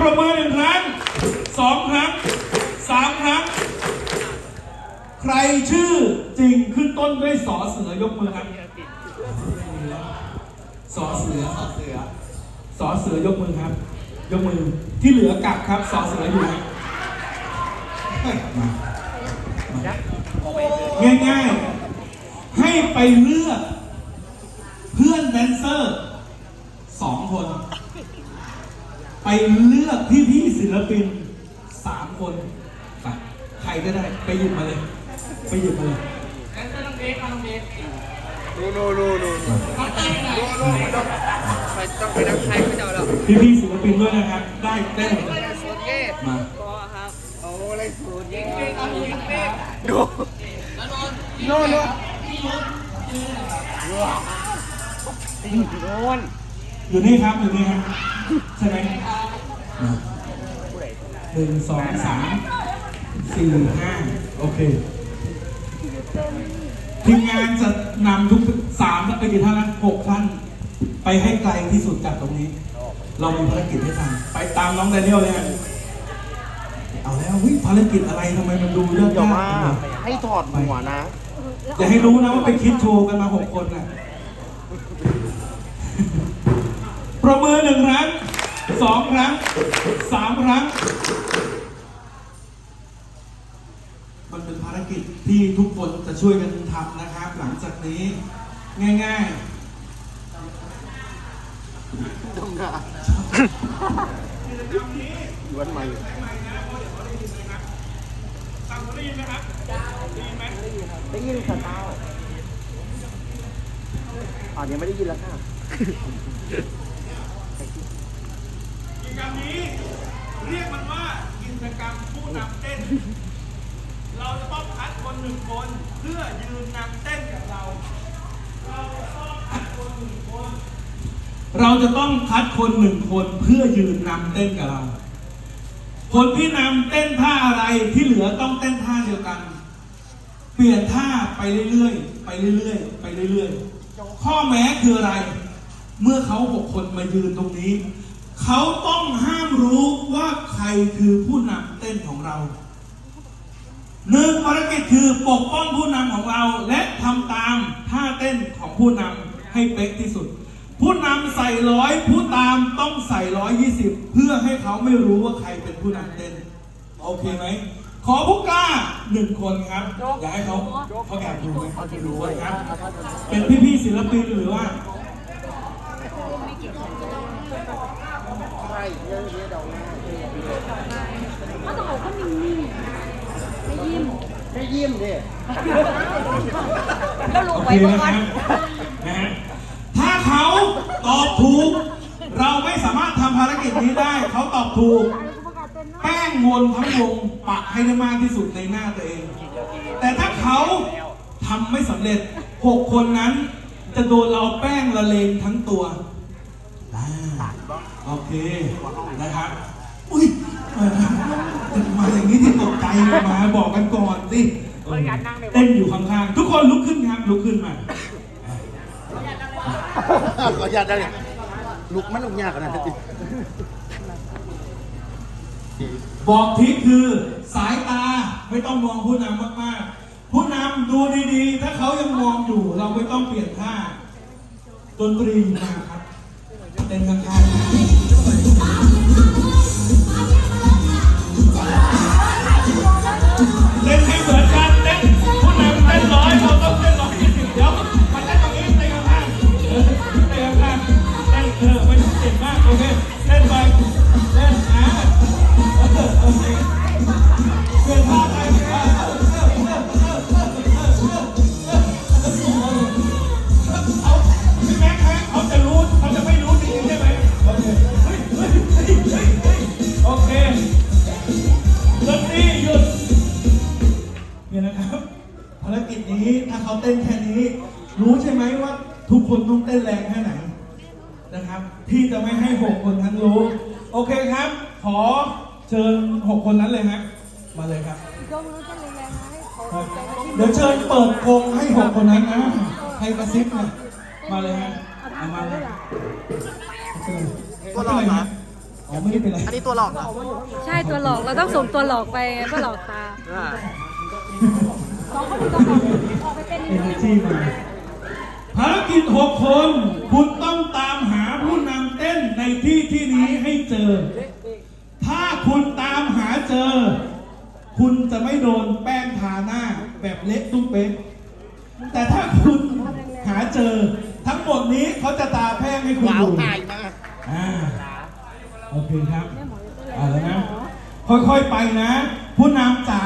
ประมือหนึ่งครั้งสองครั้งสามครั้ง ใครชื่อจริงขึ้นต้นด้วยสอเสือยกมือครับสอเสือเสือสอเสือยกมือครับ ยกมือที่เหลือกลับครับสอเสืออยู่ครับง่ายๆ ให้ไปเลือกเพื่อนแดนเซอร์สองคน ไปเลือกพี่ๆศิลปินสามคนไปใครก็ได้ไปหยิบมาเลย ไปหยิบมาเลยดูดูดูดูดูดูต้องไปต้องไปนักไทยไม่เจ้าแล้วพี่ๆศิลปินด้วยนะครับได้ได้หมดเลยสุดเย่มาโอ้อะไรสุดยิงเป้เอายิงเป้ดูโน่นโน่นโน่น อยู่นี่ครับอยู่นี่ครับใช่ไหมมาหนึ่งสองสามสี่ห้าโอเคทีมงานจะนำทุกสามไปกี่ท่านนะหกท่าน ไปให้ไกลที่สุดจากตรงนี้ เรามีภารกิจให้ทำไปตามน้องแดเนียลเลยฮะเอาแล้วเฮ้ยภารกิจอะไรทำไมมันดูยากอย่าๆมาจังเลยให้ถอดหัวนะอย่าให้รู้นะว่าไปคิดโชว์กันมาหกคนน่ะประ สองครั้งสามครั้ง มันเป็นภารกิจที่ทุกคนจะช่วยกันทำนะครับ หลังจากนี้ ง่ายตรงหน้าย้วนมาๆฟังได้ยินไหมครับได้ยินไหมได้ยินค่ะเต้าอ่ายังไม่ได้ยินแล้วค่ะ นี้เรียกมันว่ากิจกรรมผู้นำเต้น เราจะต้องคัดคนหนึ่งคนเพื่อยืนนำเต้นกับเรา เราจะต้องคัดคนหนึ่งคน เราจะต้องคัดคนหนึ่งคนเพื่อยืนนำเต้นกับเรา คนที่นำเต้นท่าอะไรที่เหลือต้องเต้นท่าเดียวกัน เปลี่ยนท่าไปเรื่อยๆ ไปเรื่อยๆ ไปเรื่อยๆ ข้อแม้คืออะไร เมื่อเขาหกคนมายืนตรงนี้ เขาต้องห้ามรู้ว่าใครคือผู้นำเต้นของเราหนึ่งภารกิจคือปกป้องผู้นำของเราและทำตามท่าเต้นของผู้นำให้เป๊ะที่สุด ผู้นำใส่ร้อยผู้ตามต้องใส่ร้อยยี่สิบเพื่อให้เขาไม่รู้ว่าใครเป็นผู้นำเต้น โอเคไหมขอผู้กล้าหนึ่งคนครับ อยากให้เขาเขาแอบดูไหมเขาจะดูครับ เป็นพี่ๆศิลปินหรือว่าใช่ เยอะเยอะดอกหน้าเขาต้องบอกว่านิ่งๆไม่ยิ้มได้ยิ้มดิแล้วลูโอกเคไว้ก่อนนะฮะถ้าเขาตอบถูก เราไม่สามารถทำภารกิจนี้ได้ เขาตอบถูก แป้งวนทั้งวงปะให้ได้มากที่สุดในหน้าตัวเอง แต่ถ้าเขาทำไม่สำเร็จหกคนนั้นจะโดนเราแป้งละเลงทั้งตัว อ่าโอเคนะครับอุ้ยเออมาอย่างนี้ที่ตกใจมาบอกกันก่อนสิเออเต้นอยู่ข้างๆทุกคนลุกขึ้นครับลุกขึ้นมาขออนุญาตได้เลยลุกมันลุกยากขนาดนั้นบอกทิศคือสายตาไม่ต้องมองผู้นำมากๆ ผู้นำดูดีๆ ถ้าเขายังมองอยู่เราไม่ต้องเปลี่ยนท่าดนตรีมาครับ เต้นข้างๆ ต้องเต้นแรงแค่ไหนนะครับ พี่จะไม่ให้หกคนนั้นรู้ โอเคครับ ขอเชิญหกคนนั้นเลยฮะมาเลยครับ ยกมือกันแรงๆนะให้เขาครับใจกระชิบเดี๋ยวเชิญเปิดโคงให้หกคนนั้นนะ ให้กระซิบหน่อยมาเลยฮะเอาเอาทำมามาเลเลยยล่ะก็รอมาโออ๋อไม่ได้เป็นไร อันนี้ตัวหลอกเหรอใช่ตัวหลอกเราต้องส่งตัวหลอกไปไงเพื่อหลอกตาสองคนอยู่ตรงไหนออกไปเป็น เอเนจีมา ภารกิจหกคน คุณต้องตามหาผู้นำเต้นในที่ที่นี้ให้เจอ ถ้าคุณตามหาเจอ คุณจะไม่โดนแป้งทาหน้าแบบเละตุ้มเป๊ะแต่ถ้าคุณหาเจอ ทั้งหมดนี้เขาจะตาแป้งให้คุณว้าวดูตายมากอ่าโอเคครับเอาแล้วนะ ค่อยๆไปนะ ผู้นำจ๋า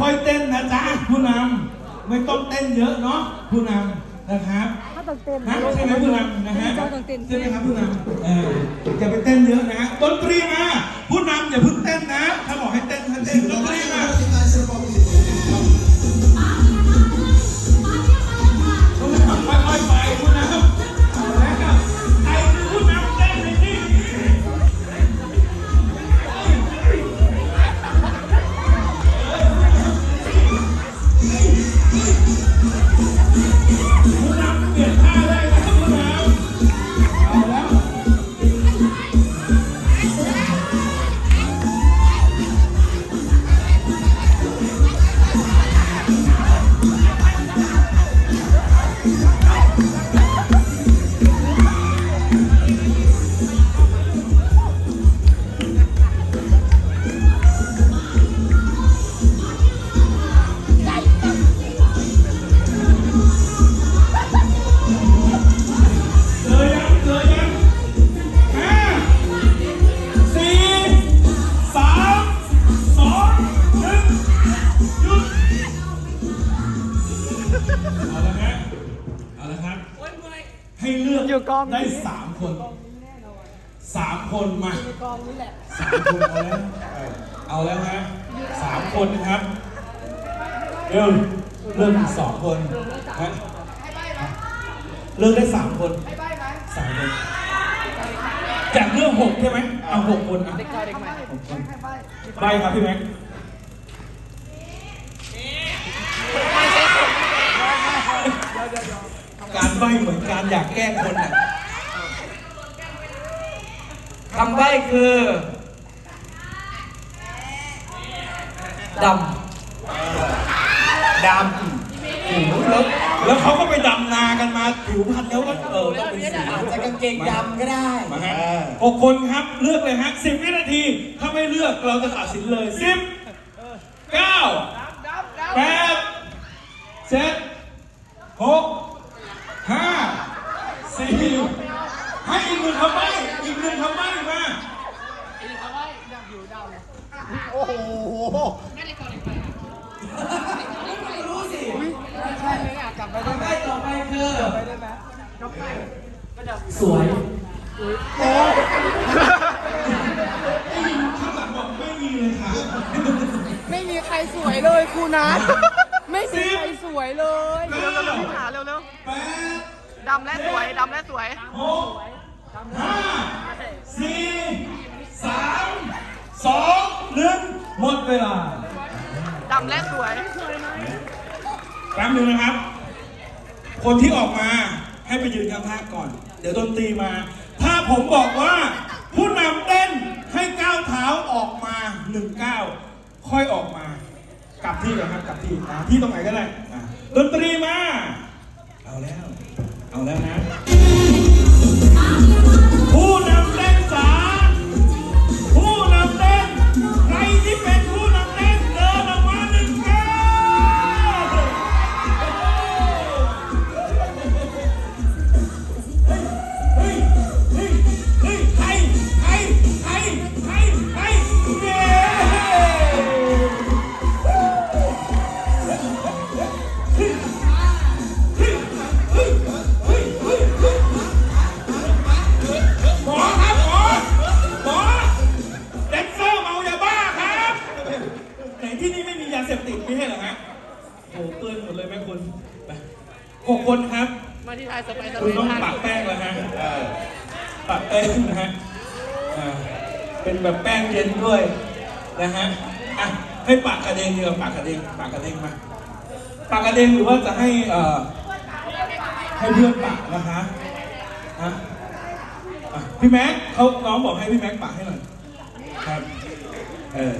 ค่อยๆเต้นนะจ๊ะผู้นำไม่ต้องเต้นเยอะเนาะผู้นำ นะครับเขาต้องเต้นนะใช่ไหมผู้นำนะฮะเขาต้องเต้นใช่ไหมครับผู้นำเอออย่าไปเต้นเยอะนะฮะดนตรีมาผู้นำอย่าเพิ่งเต้นนะ ถ้าบอกให้เต้นให้เต้นดนตรี ให้เลือกอยู่กองได้สามคนสามคนมากองนี้แหละสามคนเอาแล้วเออเอาแล้วฮะสามคนนะครับเริ่มเริ่มอีกสองคนฮะเลือกได้สามคนสามคนจากเรื่องหกใช่ไหมเอาหกคนอะเด็กชายเด็กใหม่หกคนใบครับพี่แม็ก การใบเหมือนการอยากแกล้งคนอะคำใบ้คือดำดำหูแล้วแล้วเขาก็ไปดำนากันมาผิวพรรณเขาก็เออต้องเป็นสีอาจจะกางเกงดำก็ได้มาฮะหกคนครับเลือกเลยฮะสิบวินาที ถ้าไม่เลือกเราจะตัดสินเลยสิบเก้าแปดเจ็ดหกห้า สี่ให้อีกหนึ่งคำใบ้อีกหนึ่งคำใบ้มาโอ้โหสวยข้างหลังบอกไม่มีเลยค่ะ ไม่มีใครสวยเลยครูนัทไม่มีสิบใครสวยเลย เก้า เร็วๆพี่ขาเร็ว แปด ๆ ดำและสวยดำและสวย หกห้าสี่สามสองหนึ่งหมดเวลาดำและสวย แป๊บนึงนะครับ คนที่ออกมาให้ไปยืนข้างๆก่อน เดี๋ยวดนตรีมา ถ้าผมบอกว่า ผู้นำเต้นให้ก้าวเท้าออกมาหนึ่งก้าวค่อยออกมา กลับที่เลยครับกลับที่อ่าที่ตรงไหนก็ได้อ่าดนตรีมา เอาแล้ว เอาแล้วนะาที่ไทยสไปซ์คุณต้องปักแป้งแล้วฮะปักแป้งนะฮะอ่าเป็นแบบแป้งเย็นด้วยนะฮะอะให้ปากกระเด้งดีกว่าปากกระเด้งปากกระเด้งมาปากกระเด้งหรือว่าจะให้เอ่อให้เพื่อนปากนะคะฮะอะพี่แม็กเขาน้องบอกให้พี่แม็กปากให้หน่อยครับเออ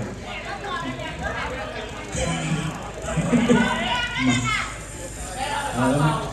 มา